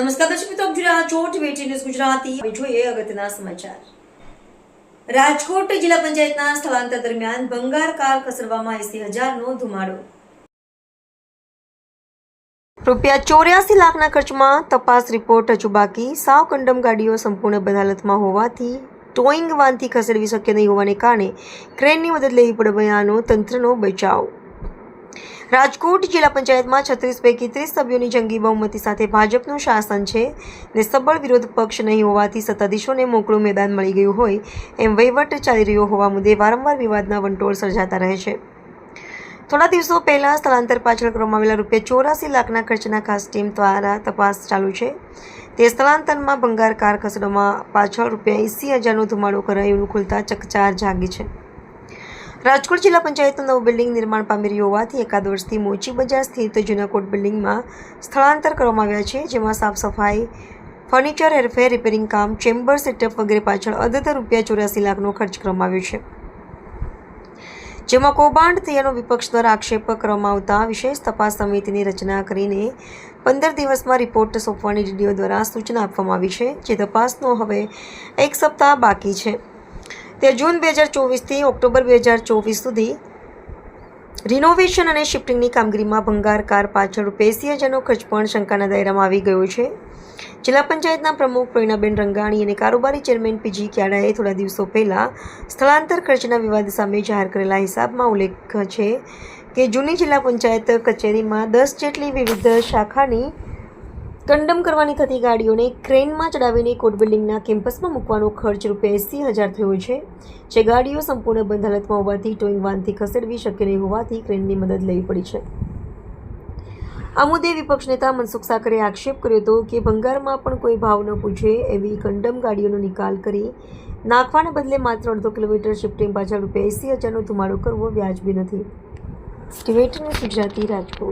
નમસ્કાર દર્શક મિત્રો, આપ જોઈ રહ્યા છો ન્યૂઝ ગુજરાતી. જોઈએ અગત્યના સમાચાર. રાજકોટ જિલ્લા પંચાયતના સ્થળાંતર દરમિયાન ભંગાર કાર ખસેડવામાં એસી હજારનો ધુમાડો. રૂપિયા ચોર્યાસી લાખના ખર્ચમાં તપાસ રિપોર્ટ હજુ બાકી. સાવ કંડમ ગાડીઓ સંપૂર્ણ બંધ હાલતમાં હોવાથી ટોઈંગ વાનથી ખસેડવી શક્ય નહીં હોવાને કારણે ક્રેનની મદદ લેવી પડે તંત્રનો બચાવ. રાજકોટ જિલ્લા પંચાયતમાં છત્રીસ પૈકી ત્રીસ સભ્યોની જંગી બહુમતી સાથે ભાજપનું શાસન છે ને સબળ વિરોધ પક્ષ નહીં હોવાથી સત્તાધીશોને મોકળું મેદાન મળી ગયું હોય એમ વહીવટ ચાલી રહ્યો હોવા મુદ્દે વારંવાર વિવાદના વંટોળ સર્જાતા રહે છે. થોડા દિવસો પહેલાં સ્થળાંતર પાછળ કરવામાં આવેલા રૂપિયા ચોરાસી લાખના ખર્ચના ખાસ ટીમ દ્વારા તપાસ ચાલુ છે. તે સ્થળાંતરમાં ભંગાર કાર ખસડોમાં પાછળ રૂપિયા એંસી હજારનો ધુમાડો કરાયું ખુલતા ચકચાર જાગી છે. રાજકોટ જિલ્લા પંચાયતનું નવું બિલ્ડિંગ નિર્માણ પામી હોવાથી એકાદ વર્ષથી મોચી બજાર સ્થિત જૂનાકોટ બિલ્ડિંગમાં સ્થળાંતર કરવામાં આવ્યા છે, જેમાં સાફ સફાઈ, ફર્નિચર હેરફેર, રિપેરિંગ કામ, ચેમ્બર સેટઅપ વગેરે પાછળ અદત રૂપિયા ચોર્યાસી લાખનો ખર્ચ કરવામાં આવ્યો છે. જેમાં કૌભાંડ થયાનો વિપક્ષ દ્વારા આક્ષેપ કરવામાં આવતા વિશેષ તપાસ સમિતિની રચના કરીને પંદર દિવસમાં રિપોર્ટ સોંપવાની ડીડીઓ દ્વારા સૂચના આપવામાં આવી છે, જે તપાસનો હવે એક સપ્તાહ બાકી છે. તે જૂન બે હજાર ચોવીસથી ઓક્ટોબર બે હજાર ચોવીસ સુધી રિનોવેશન અને શિફ્ટિંગની કામગીરીમાં ભંગાર કાર પાછળ રૂપિયા ખર્ચ પણ શંકાના દાયરામાં આવી ગયો છે. જિલ્લા પંચાયતના પ્રમુખ પ્રવીણાબેન રંગાણી અને કારોબારી ચેરમેન પીજી ક્યાડાએ થોડા દિવસો પહેલાં સ્થળાંતર ખર્ચના વિવાદ સામે જાહેર કરેલા હિસાબમાં ઉલ્લેખ છે કે જૂની જિલ્લા પંચાયત કચેરીમાં દસ જેટલી વિવિધ શાખાની કંડમ કરવાની થતી ગાડીઓને ક્રેનમાં ચડાવીને કોર્ટ બિલ્ડિંગના કેમ્પસમાં મૂકવાનો ખર્ચ રૂપિયા એંસી હજાર થયો છે, જે ગાડીઓ સંપૂર્ણ બંધ હાલતમાં હોવાથી ટોઈંગ વાનથી ખસેડવી શક્ય નહીં હોવાથી ક્રેનની મદદ લેવી પડી છે. આ મુદ્દે વિપક્ષ નેતા મનસુખ સાકરે આક્ષેપ કર્યો હતો કે ભંગારમાં પણ કોઈ ભાવ ન પૂછે એવી કંડમ ગાડીઓનો નિકાલ કરી નાખવાને બદલે માત્ર અડધો કિલોમીટર શિફ્ટિંગ પાછળ રૂપિયા એંસી હજારનો ધુમાડો કરવો વ્યાજબી નથી. ટીવેટનું ગુજરાતી રાજકોટ.